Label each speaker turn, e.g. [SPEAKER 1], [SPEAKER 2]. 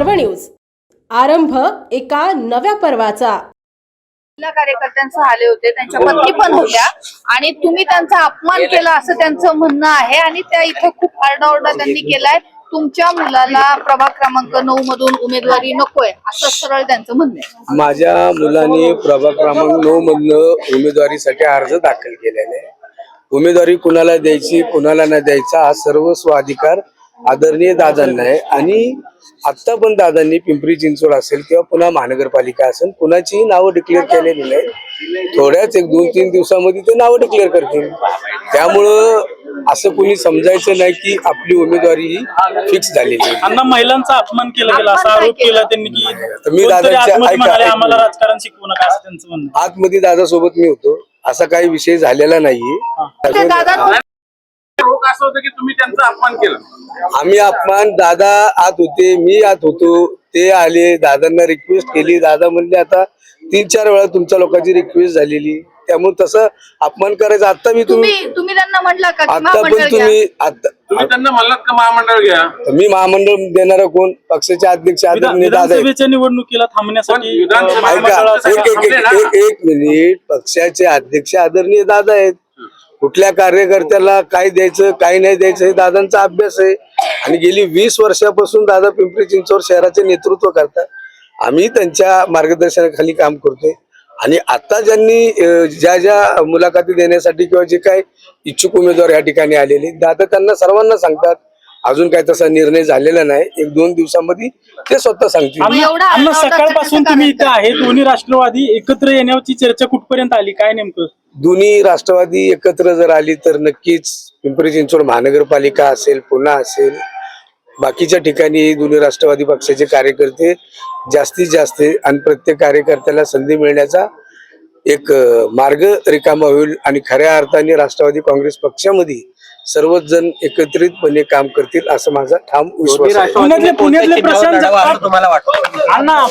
[SPEAKER 1] पर्व न्यूज. आरंभ एका नव्या पर्वाचा.
[SPEAKER 2] महिला कार्यकर्त्यांसह आले होते त्यांच्या पत्नी पण होत्या. आणि तुम्ही त्यांचा अपमान केला असं त्यांचं म्हणणं आहे आणि त्या इथं खूप आरडाओरडा त्यांनी केलाय. तुमच्या मुलाला प्रभाग क्रमांक नऊ मधून उमेदवारी नकोय असं सरळ त्यांचं म्हणणं आहे.
[SPEAKER 3] माझ्या मुलाने प्रभाग क्रमांक नऊ मधनं उमेदवारीसाठी अर्ज दाखल केलेले आहे. उमेदवारी कुणाला द्यायची कुणाला नाही द्यायचा हा सर्व स्वाधिकार आदरणीय दादांना आहे. आणि आत्ता पण दादांनी पिंपरी चिंचवड असेल किंवा पुन्हा महानगरपालिका असेल कुणाचीही नावं डिक्लेअर केलेली नाही थोड्याच एक दोन तीन दिवसामध्ये ते नावं डिक्लेअर करतील त्यामुळं असं कुणी समजायचं नाही की आपली उमेदवारी ही फिक्स झालेली आहे
[SPEAKER 4] अण्णा महिलांचा अपमान केला गेला असा आरोप केला? त्यांनी की
[SPEAKER 3] मी दादाच्या-.
[SPEAKER 4] आम्हाला राजकारण शिकवू नका असं त्यांचं म्हणणं आहे.
[SPEAKER 3] आतमध्ये दादासोबत मी होतो असा काही विषय झालेला नाहीये
[SPEAKER 5] असं होतं की तुम्ही त्यांचा अपमान केला?
[SPEAKER 3] आम्ही अपमान दादा आत होते मी आत होतो ते आले दादांना रिक्वेस्ट केली. दादा म्हणले आता तीन चार वेळा तुमच्या लोकांची रिक्वेस्ट झालेली. त्यामुळे तसं अपमान करायचं. आता मी तुम्ही
[SPEAKER 2] तुम्ही त्यांना म्हटलं का
[SPEAKER 3] आता पण? तुम्ही आता
[SPEAKER 5] तुम्ही त्यांना म्हणलात का महामंडळ घ्या?
[SPEAKER 3] मी महामंडळ देणारा कोण? पक्षाचे अध्यक्ष आदरणीय दादा आहेत.
[SPEAKER 4] विधानसभेच्या निवडणुकीला थांबण्यासाठी
[SPEAKER 5] पण विधानसभा-
[SPEAKER 4] अं,
[SPEAKER 3] ऐका
[SPEAKER 4] महामंडळाचा-
[SPEAKER 3] एक एक एक एक- एक मिनिट. पक्षाचे अध्यक्ष आदरणीय दादा आहेत. कुठल्या कार्यकर्त्याला काय द्यायचं काय नाही द्यायचं हे दादांचा अभ्यास आहे. आणि गेली वीस वर्षापासून दादा पिंपरी चिंचवड शहराचे नेतृत्व करतात. आम्ही त्यांच्या मार्गदर्शनाखाली काम करतोय. आणि आता ज्यांनी ज्या ज्या मुलाखती देण्यासाठी किंवा जे काही इच्छुक उमेदवार या ठिकाणी आलेले दादा त्यांना सर्वांना सांगतात अजून काय तसा निर्णय झालेला नाही. एक दोन दिवसामध्ये ते स्वतः सांगतील.
[SPEAKER 4] अण्णा सकाळपासून तुम्ही इथे आहे दोन्ही राष्ट्रवादी एकत्र येण्याची चर्चा कुठपर्यंत आली? काय नेमकं?
[SPEAKER 3] दोन्ही राष्ट्रवादी एकत्र जर आली तर नक्कीच पिंपरी चिंचवड महानगरपालिका असेल पुन्हा असेल. बाकीच्या ठिकाणी दोन्ही राष्ट्रवादी पक्षाचे कार्यकर्ते जास्तीत जास्त आणि प्रत्येक कार्यकर्त्याला संधी मिळण्याचा एक मार्ग रिकामा होईल आणि खऱ्या अर्थाने राष्ट्रवादी काँग्रेस पक्षामध्ये सर्वच जण एकत्रितपणे काम करतील असं माझा ठाम विश्वास आहे.
[SPEAKER 4] पुण्यातले पुण्यातले प्रशांत जगताप अण्णा